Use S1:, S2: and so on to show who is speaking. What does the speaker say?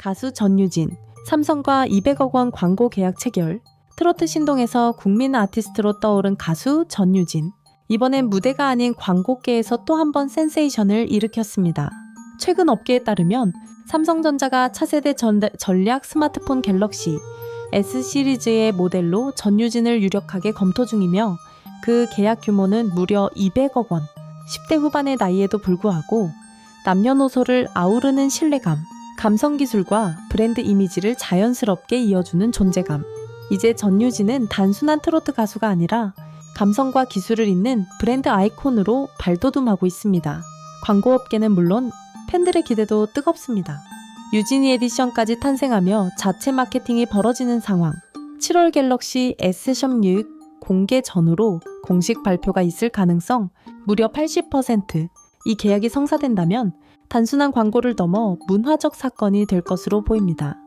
S1: 가수 전유진, 삼성과 200억 원 광고 계약 체결, 트로트 신동에서 국민 아티스트로 떠오른 가수 전유진. 이번엔 무대가 아닌 광고계에서 또 한 번 센세이션을 일으켰습니다. 최근 업계에 따르면 삼성전자가 차세대 전, 전략 스마트폰 갤럭시 S 시리즈의 모델로 전유진을 유력하게 검토 중이며 그 계약 규모는 무려 200억 원. 10대 후반의 나이에도 불구하고 남녀노소를 아우르는 신뢰감, 감성 기술과 브랜드 이미지를 자연스럽게 이어주는 존재감. 이제 전유진은 단순한 트로트 가수가 아니라 감성과 기술을 잇는 브랜드 아이콘으로 발돋움하고 있습니다. 광고업계는 물론 팬들의 기대도 뜨겁습니다. 유진이 에디션까지 탄생하며 자체 마케팅이 벌어지는 상황. 7월 갤럭시 S16 공개 전후로 공식 발표가 있을 가능성 무려 80%. 이 계약이 성사된다면 단순한 광고를 넘어 문화적 사건이 될 것으로 보입니다.